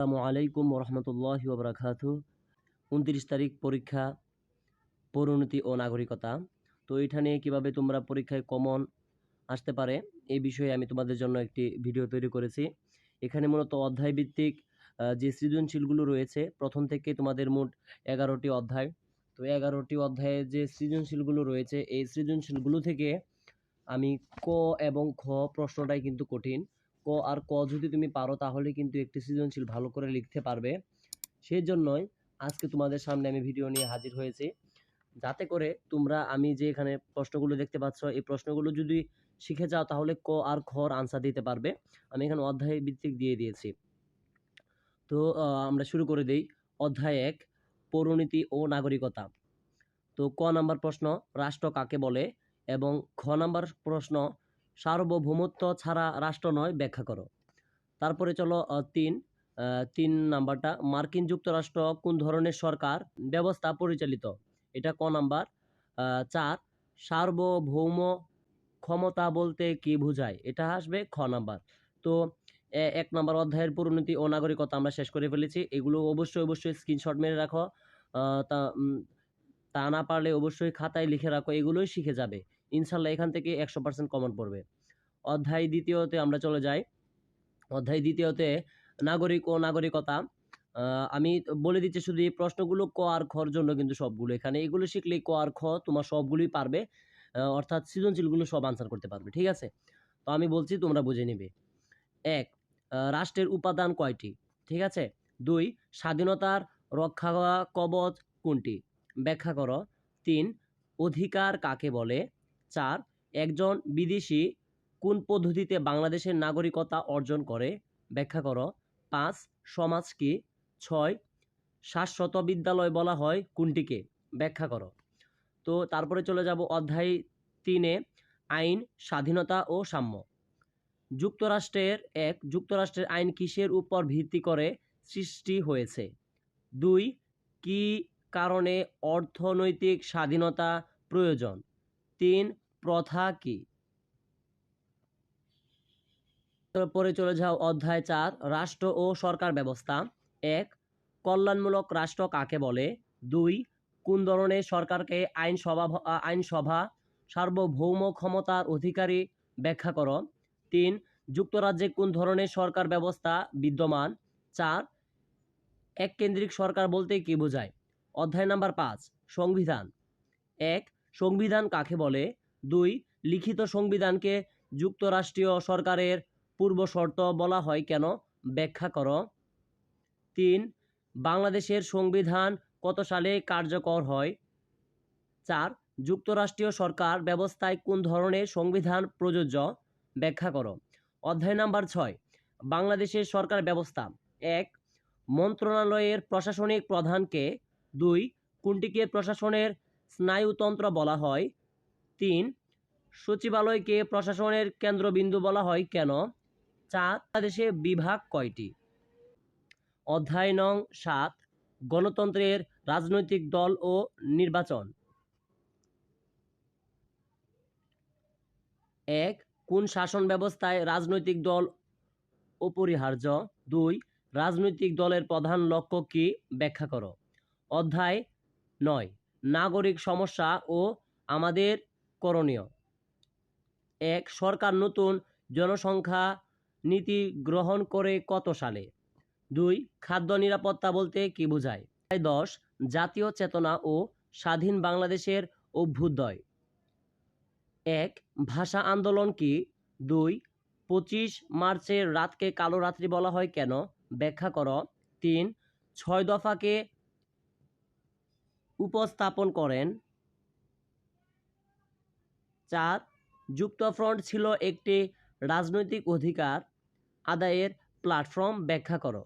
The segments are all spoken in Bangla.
আসসালামু আলাইকুম রহমতুল্লাহ ওবরাকাত। উনত্রিশ তারিখ পরীক্ষা, পরিণতি ও নাগরিকতা। তো এটা নিয়ে কীভাবে তোমরা পরীক্ষায় কমন আসতে পারে এই বিষয়ে আমি তোমাদের জন্য একটি ভিডিও তৈরি করেছি। এখানে মূলত অধ্যায় ভিত্তিক যে সৃজনশীলগুলো রয়েছে, প্রথম থেকে তোমাদের মোট এগারোটি অধ্যায়। তো এগারোটি অধ্যায়ে যে সৃজনশীলগুলো রয়েছে, এই সৃজনশীলগুলো থেকে আমি ক এবং খ প্রশ্নটাই কিন্তু কঠিন। ক আর ক যদি তুমি পারো তাহলে কিন্তু একটি সৃজনশীল ভালো করে লিখতে পারবে। সেই জন্যই আজকে তোমাদের সামনে আমি ভিডিও নিয়ে হাজির হয়েছি। যাতে করে তোমরা আমি যে এখানে প্রশ্নগুলো দেখতে পাচ্ছ, এই প্রশ্নগুলো যদি শিখে যাও তাহলে ক আর খর আনসার দিতে পারবে। আমি এখানে অধ্যায় ভিত্তিক দিয়ে দিয়েছি। তো আমরা শুরু করে দিই। অধ্যায় এক পৌরনীতি ও নাগরিকতা। তো, ক নাম্বার প্রশ্ন, রাষ্ট্র কাকে বলে? এবং খ নাম্বার প্রশ্ন সার্বভৌমত্ব ছাড়া রাষ্ট্র নয়, ব্যাখ্যা করো। তারপরে চলো তিন তিন নাম্বারটা, মার্কিন যুক্তরাষ্ট্র কোন ধরনের সরকার ব্যবস্থা পরিচালিত? এটা ক নাম্বার। চার, সার্বভৌম ক্ষমতা বলতে কি বোঝায়? এটা আসবে খ নাম্বার। তো এক নাম্বার অধ্যায়ের পরিণতি ও নাগরিকতা আমরা শেষ করে ফেলেছি। এগুলো অবশ্যই অবশ্যই স্ক্রিনশট মেরে রাখো। তা তা না পারলে অবশ্যই খাতায় লিখে রাখো। এগুলোই শিখে যাবে। ইনশাল্লাহ এখান থেকে একশো পার্সেন্ট কমন পড়বে। অধ্যায় দ্বিতীয়তে আমরা চলে যাই। অধ্যায় দ্বিতীয়তে নাগরিক ও নাগরিকতা। আমি বলে দিচ্ছি শুধু এই প্রশ্নগুলো ক আর খর জন্য কিন্তু সবগুলো। এখানে এগুলো শিখলে ক আর খ তোমার সবগুলোই পারবে। অর্থাৎ সৃজনশীলগুলো সব আনসার করতে পারবে, ঠিক আছে? তো আমি বলছি তোমরা বুঝে নিবে। এক রাষ্ট্রের উপাদান কয়টি? ঠিক আছে? দুই, স্বাধীনতার রক্ষা কবচ কোনটি? ব্যাখ্যা করো। তিন, অধিকার কাকে বলে? চার, একজন বিদেশি কোন পদ্ধতিতে বাংলাদেশের নাগরিকতা অর্জন করে? ব্যাখ্যা করো। পাঁচ, সমাজ কি? ছয়, শাশ্বত বিদ্যালয় বলা হয় কোনটিকে? ব্যাখ্যা করো। তো তারপরে চলে যাব অধ্যায় তিনে, আইন, স্বাধীনতা ও সাম্য। যুক্তরাষ্ট্রের এক, যুক্তরাষ্ট্রের আইন কিসের উপর ভিত্তি করে সৃষ্টি হয়েছে? দুই, কি কারণে অর্থনৈতিক স্বাধীনতা প্রয়োজন? তিন প্রথা কি? পরে চলে যাও অধ্যায় চার, রাষ্ট্র ও সরকার ব্যবস্থা। এক, কল্যাণমূলক রাষ্ট্র কাকে বলে? দুই, কোন ধরনের সরকারকে আইনসভা আইনসভা সার্বভৌম ক্ষমতার অধিকারী ব্যাখ্যা করো? তিন, যুক্তরাজ্যে কোন ধরনের সরকার ব্যবস্থা বিদ্যমান? চার এক কেন্দ্রিক সরকার বলতে কি বোঝায়? অধ্যায় নাম্বার পাঁচ, সংবিধান। এক, সংবিধান কাকে বলে? দুই, লিখিত সংবিধানকে যুক্তরাষ্ট্রীয় সরকারের পূর্ব শর্ত বলা হয় কেন? ব্যাখ্যা করো। তিন, বাংলাদেশের সংবিধান কত সালে কার্যকর হয়? চার, যুক্তরাষ্ট্রীয় সরকার ব্যবস্থায় কোন ধরনের সংবিধান প্রযোজ্য? ব্যাখ্যা করো। অধ্যায় নাম্বার ছয়, বাংলাদেশের সরকার ব্যবস্থা। এক, মন্ত্রণালয়ের প্রশাসনিক প্রধানকে। দুই, কোনটিকে প্রশাসনের স্নায়ুতন্ত্র বলা হয়? তিন, সচিবালয়কে প্রশাসনের কেন্দ্রবিন্দু বলা হয় কেন? চার, বাংলাদেশে বিভাগ কয়টি? অধ্যায় নং সাত, গণতন্ত্রের রাজনৈতিক দল ও নির্বাচন। এক, কোন শাসন ব্যবস্থায় রাজনৈতিক দল অপরিহার্য? দুই, রাজনৈতিক দলের প্রধান লক্ষ্য কি? ব্যাখ্যা করো। অধ্যায় নয়, নাগরিক সমস্যা ও আমাদের করণীয়। এক, সরকার নতুন জনসংখ্যা নীতি গ্রহণ করে কত সালে? দুই, খাদ্য নিরাপত্তা বলতে কি বোঝায়? দশ, জাতীয় চেতনা ও স্বাধীন বাংলাদেশের অভ্যুদয়। এক, ভাষা আন্দোলন কি? দুই, পঁচিশ মার্চের রাতকে কালো রাত্রি বলা হয় কেন? ব্যাখ্যা করো। তিন, ছয় দফাকে উপস্থাপন করেন চার যুক্তফ্রন্ট ছিল একটি রাজনৈতিক অধিকার, আদায়ের প্ল্যাটফর্ম ব্যাখ্যা করো।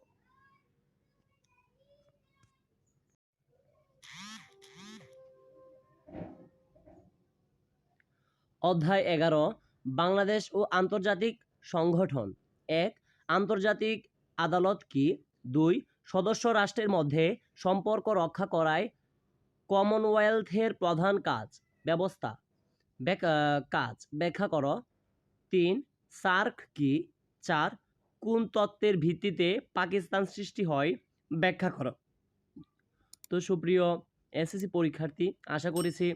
অধ্যায় এগারো, বাংলাদেশ ও আন্তর্জাতিক সংগঠন। এক, আন্তর্জাতিক আদালত কি? দুই, সদস্য রাষ্ট্রের মধ্যে সম্পর্ক রক্ষা করায় কমনওয়েলথের প্রধান কাজ। ব্যবস্থা কাজ। ব্যাখ্যা করো। তিন, সার্ক কি? চার, কোন তত্ত্বের ভিত্তিতে পাকিস্তান সৃষ্টি হয়? ব্যাখ্যা করো। তো সুপ্রিয় এসএসসি পরীক্ষার্থী, আশা করেছি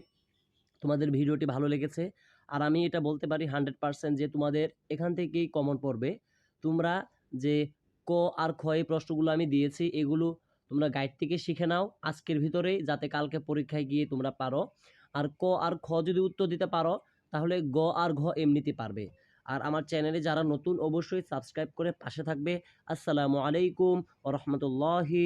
তোমাদের ভিডিওটি ভালো লেগেছে। আর আমি এটা বলতে পারি হান্ড্রেড পার্সেন্ট যে তোমাদের এখান থেকেই কমন পড়বে। তোমরা যে ক আর খ এই প্রশ্নগুলো আমি দিয়েছি, এগুলো তোমরা গাইড থেকে শিখে নাও আজকের ভিতরেই, যাতে কালকে পরীক্ষায় গিয়ে তোমরা পারো। আর ক আর খ যদি উত্তর দিতে পারো, তাহলে গ আর ঘ এমনিতে পারবে। আর আমার চ্যানেলে যারা নতুন, অবশ্যই সাবস্ক্রাইব করে পাশে থাকবে। আসসালামু আলাইকুম রহমতুল্লাহি